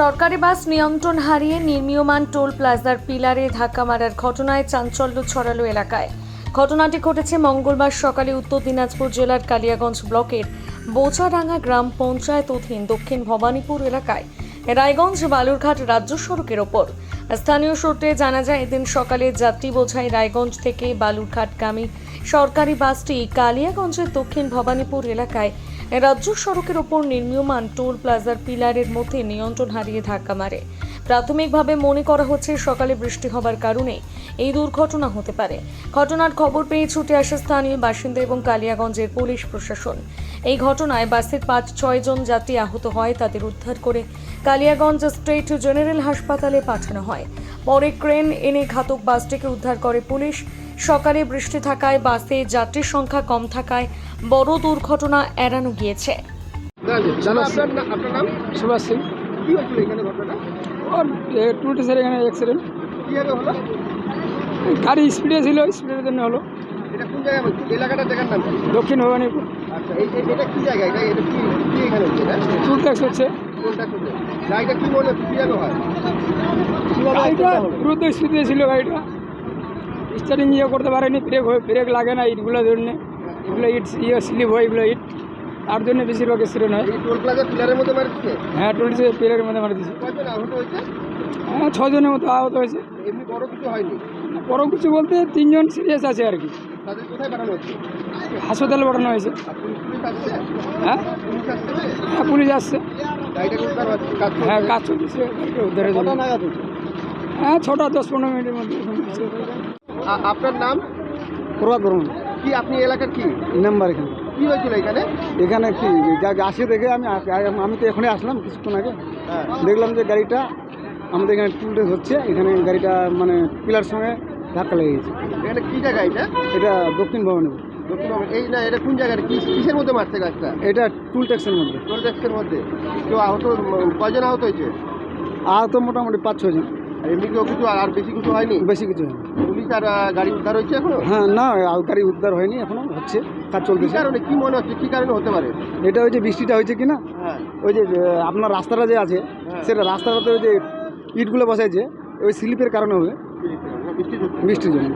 সরকারি বাস নিয়ন্ত্রণ হারিয়ে নির্মীয়মান টোল প্লাজার পিলারে ধাক্কা মারার ঘটনায় চাঞ্চল্য ছড়ালো এলাকায়। ঘটনাটি ঘটেছে মঙ্গলবার সকালে উত্তর দিনাজপুর জেলার কালিয়াগঞ্জ ব্লকের বোচাডাঙ্গা গ্রাম পঞ্চায়েত অধীন দক্ষিণ ভবানীপুর এলাকায়। রায়গঞ্জ বালুরঘাট রাজ্য সড়কের ওপর। স্থানীয় সূত্রে জানা যায়, এদিন সকালে যাত্রী বোঝাই রায়গঞ্জ থেকে বালুরঘাটগামী সরকারি বাসটি কালিয়াগঞ্জের দক্ষিণ ভবানীপুর এলাকায় রাজ্য সড়কের ওপর নির্মীয়মান টোল প্লাজার পিলারের মধ্যে নিয়ন্ত্রণ হারিয়ে ধাক্কা মারে। প্রাথমিকভাবে মনে করা হচ্ছে সকালে বৃষ্টি হবার কারণে এই দুর্ঘটনা হতে পারে। ঘটনার খবর পেয়ে ছুটে আসে স্থানীয় বাসিন্দা এবং কালিয়াগঞ্জের পুলিশ প্রশাসন। এই ঘটনায় বাসের পাঁচ, ছয় জন যাত্রী আহত হয়, তাদের উদ্ধার করে কালিয়াগঞ্জ স্টেট জেনারেল হাসপাতালে পাঠানো হয়। পরে ক্রেন এনে ঘাতক বাসটিকে উদ্ধার করে পুলিশ। সকালে বৃষ্টি থাকায় বাসে যাত্রীর সংখ্যা কম থাকায় বড় দুর্ঘটনা এড়ানো গিয়েছে। দাদা আপনার না- আপনার নাম সুভাষ সিং কি এখানে অ্যাক্সিডেন্ট গাড়ি স্পিডে ছিল স্পিডের জন্য হলো? দক্ষিণ ভবানীপুর। এই এই- এটা কি জায়গা? এটা এটা কি কি এখানে হচ্ছে এটা? টুল ট্যাক্স হচ্ছে। কোনটা কোনটা গাড়িটা কি হচ্ছে কীভাবে গাড়িটা দ্রুত স্পিডে ছিল গাড়িটা। স্টার্টিং ইয়ে করতে পারেনি ব্রেক হয়ে ব্রেক লাগে না ইটগুলোর জন্য এগুলো ইট ইয়ে স্লিপ হয় এগুলো ইট। তার জন্য বেশিরভাগ অ্যাক্সিডেন্ট হয় এই টোল প্লাজা পিলারের মধ্যে হ্যাঁ মারা হয়েছে? হ্যাঁ ছজনের মতো আহত হয়েছে। বড় কিছু বলতে তিনজন সিরিয়াস আছে আর কি। হাসপাতালে পাঠানো হয়েছে। হ্যাঁ? হ্যাঁ পুলিশ আসছে। হ্যাঁ কাজ চলছে উদ্ধারের জন্য। হয়েছে? হ্যাঁ ছটা দশ পনেরো মিনিটের মধ্যে আপনার নাম? প্রভাত বর্মন। কি আপনি এলাকার কি? নাম্বার এখানে। কি হয়েছিল এখানে? এখানে কি আসে দেখে আমি আমি তো এখানে আসলাম কিছুক্ষণ আগে। হ্যাঁ। দেখলাম যে গাড়িটা আমাদের এখানে টুলটে হচ্ছে এখানে গাড়িটা মানে পিলার সঙ্গে ধাক্কা লেগে গেছে। এখানে কি জায়গা এটা? এটা দক্ষিণ ভবনে। এই না এটা কোন জায়গার কি কিসের মধ্যে মারছে গাছটা? এটা টুল ট্যাক্সের মধ্যে। টুল ট্যাক্সের মধ্যে। কেউ আহত উম, কয়জন আহত হয়েছে? আহত মোটামুটি পাঁচ ছজন এমনি কেউ কিছু আর আর বেশি কিছু হয়নি? বেশি কিছু হয়নি। পুলিশ আর গাড়ি উদ্ধার হয়েছে এখনও? হ্যাঁ না আর গাড়ি উদ্ধার হয়নি এখনও হচ্ছে কাজ চলতেছে। কারণে কি মনে হচ্ছে কী কারণে হতে পারে? এটা ওই যে বৃষ্টিটা হয়েছে কি না ওই যে আপনার রাস্তাটা যে আছে হ্যাঁ। সেটা রাস্তাটাতে ওই যে ইটগুলো বসাইছে ওই স্লিপের কারণে হবে। বৃষ্টির জন্য।